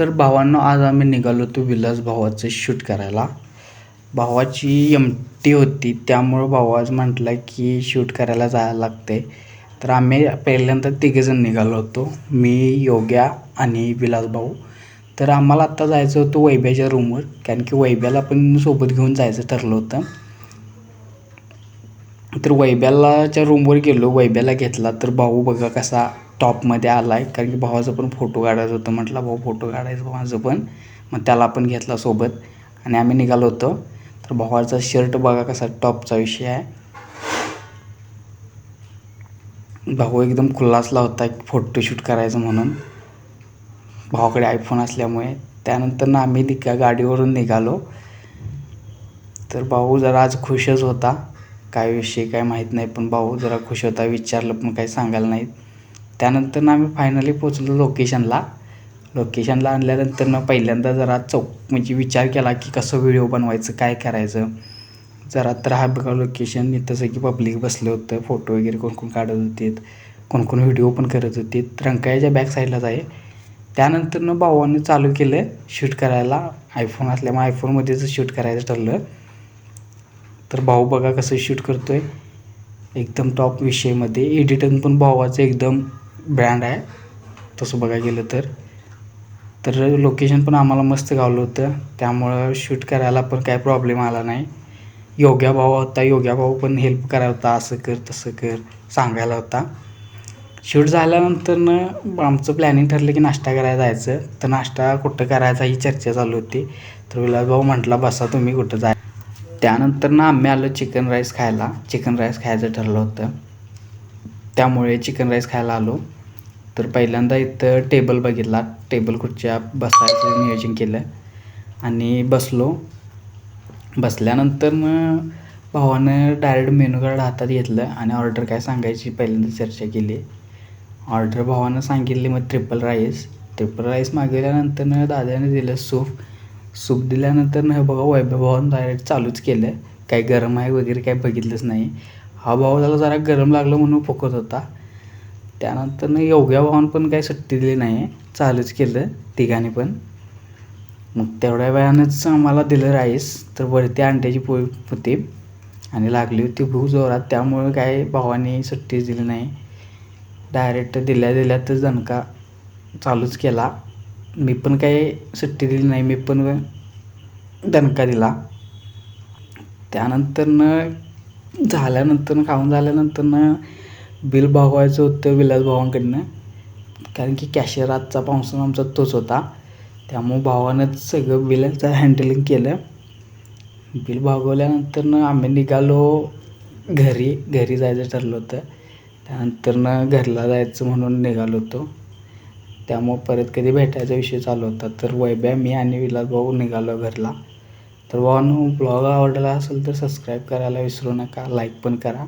तर भावांनो आज आम्ही निघालो होतो विलास भावाचं शूट करायला. भावाची एम टी होती त्यामुळं भाऊ आज म्हटला की शूट करायला जायला लागते तर आम्ही पहिल्यांदा तिघेजण निघालो होतो मी योग्या आणि विलास भाऊ. तर आम्हाला आत्ता जायचं होतं वैब्याच्या रूमवर कारण की वैब्याला पण सोबत घेऊन जायचं ठरलं होतं. तर वैब्यालाच्या रूमवर गेलो वैब्याला घेतला तर भाऊ बघा कसा टॉपमध्ये आला आहे कारण की भावाचा पण फोटो काढायचं होतं. म्हटलं भाऊ फोटो काढायचं माझं पण. मग त्याला पण घेतला सोबत. आणि आम्ही निघालो होतो. तर भावाचा शर्ट बघा कसा टॉपचा विषय आहे. भाऊ एकदम खुल्लासला होता एक फोटोशूट करायचं म्हणून. भावाकडे आयफोन असल्यामुळे. त्यानंतर ना आम्ही निघा गाडीवरून निघालो. तर भाऊ जरा आज खुशच होता. काय विषय काय माहीत नाही पण भाऊ जरा खुश होता विचारलं पण काही सांगायला नाहीत. त्यानंतर ना आम्ही फायनली पोचलो लोकेशनला लोकेशनला आणल्यानंतर ना पहिल्यांदा जरा चौक म्हणजे विचार केला की कसं व्हिडिओ बनवायचं काय करायचं. जरा तर हा बघा लोकेशन तसं की पब्लिक बसलं होतं फोटो वगैरे कोण कोण काढत होते कोण कोण व्हिडिओ पण करत होते. रंकाळ्याच्या बॅक साईडलाच आहे. त्यानंतर ना भावाने चालू केलं शूट करायला. आयफोन असल्यामुळे आयफोनमध्येच शूट करायचं ठरलं. तर भाऊ बघा कसं शूट करतो आहे एकदम टॉप विषयमध्ये. एडिटन पण भावाचं एकदम ब्रँड आहे. तसं बघायला गेलं तर. तर लोकेशन पण आम्हाला मस्त गावलं होतं. त्यामुळं शूट करायला पण काय प्रॉब्लेम आला नाही. योग्या भाऊ होता. योग्या भाऊ पण हेल्प करायला होता. असं कर तसं कर सांगायला होता. शूट झाल्यानंतर ना आमचं प्लॅनिंग ठरलं की नाश्ता करायला जायचं. तर नाश्ता कुठं करायचा ही चर्चा चालू होती. तर विलास भाऊ म्हटला बसा तुम्ही कुठं जाय त्यानंतर ना आम्ही आलो चिकन राईस खायला. चिकन राईस खायचं ठरलं होतं. त्यामुळे चिकन राईस खायला आलो. तर पहिल्यांदा इथं टेबल बघितला. टेबल खुर्च्या बसायचं नियोजन केलं. आणि बसलो. बसल्यानंतर मग भावानं डायरेक्ट मेनू कार्ड हातात घेतलं आणि ऑर्डर काय सांगायची पहिल्यांदा चर्चा केली. ऑर्डर भावानं सांगितली मग ट्रिपल राईस. ट्रिपल राईस मागवल्यानंतर दादाने दिलं सूप. सूप दिल्यानंतर न बघा वैभवभावानं डायरेक्ट चालूच केलं काही गरम आहे वगैरे काही बघितलंच नाही. हा भाव त्याला जरा गरम लागलं म्हणून फुकत होता. त्यानंतर न योग्या भावानं पण काही सुट्टी दिली नाही. चालूच केलं तिघांनी पण. मग तेवढ्या वेळानंच आम्हाला दिलं राईस तर वरती अंड्याची पोळी होती आणि लागली होती भूक जोरात. त्यामुळे काय भावाने सुट्टीच दिली नाही. डायरेक्ट दिल्या दिल्यातच दणका चालूच केला. मी पण काही सुट्टी दिली नाही मी पण दणका दिला. त्यानंतरनं झाल्यानंतर खाऊन झाल्यानंतरनं बिल भागवायचं होतं विलास भावांकडनं. कारण की कॅशियर आजचा पाऊसन आमचा तोच होता. त्यामुळं भावानंच सगळं बिलाचं हँडलिंग केलं. बिल भागवल्यानंतरनं आम्ही निघालो घरी घरी जायचं ठरलं होतं. त्यानंतरनं घरला जायचं म्हणून निघालो होतो. त्यामुळं परत कधी भेटायचा विषय चालू होता. तर वैभ्या मी आणि विलास भाऊ निघालो घरला. तर भावानं ब्लॉग आवडला असेल तर सबस्क्राईब करायला विसरू नका लाईक पण करा.